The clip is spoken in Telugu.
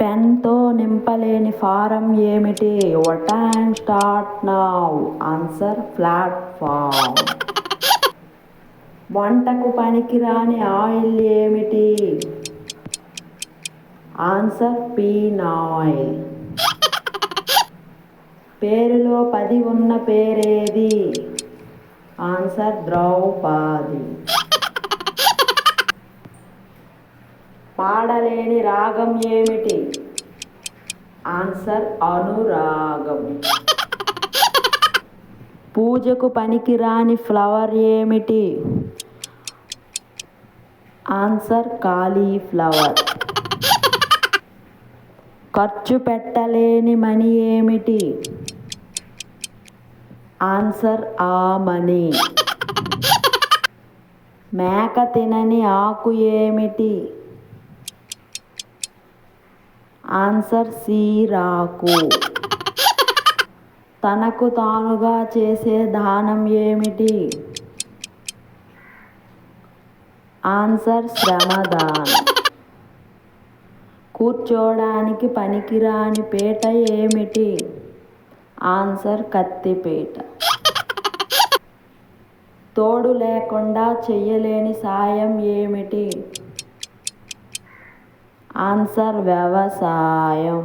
పెన్తో నింపలేని ఫారం ఏమిటి? Time start now answer platform వంటకు పనికిరాని ఆయిల్ ఏమిటి? ఆన్సర్ పీనాయిల్ పేరులో పది ఉన్న పేరేది? ఆన్సర్ ద్రౌపది. పాడలేని రాగం ఏమిటి? ఆన్సర్ అనురాగం. పూజకు పనికిరాని ఫ్లవర్ ఏమిటి? Answer cauliflower. ఖర్చు పెట్టలేని మనీ ఏమిటి? ఆన్సర్ ఆ మనీ. మేక తినని ఆకు ఏమిటి? ఆన్సర్ సీరాకు తనకు తానుగా చేసే దానం ఏమిటి? ఆన్సర్ శ్రమదానం. కూర్చోడానికి పనికిరాని పేట ఏమిటి? ఆన్సర్ కత్తిపేట. తోడు లేకుండా చెయ్యలేని సాయం ఏమిటి? ఆన్సర్ వ్యవసాయం.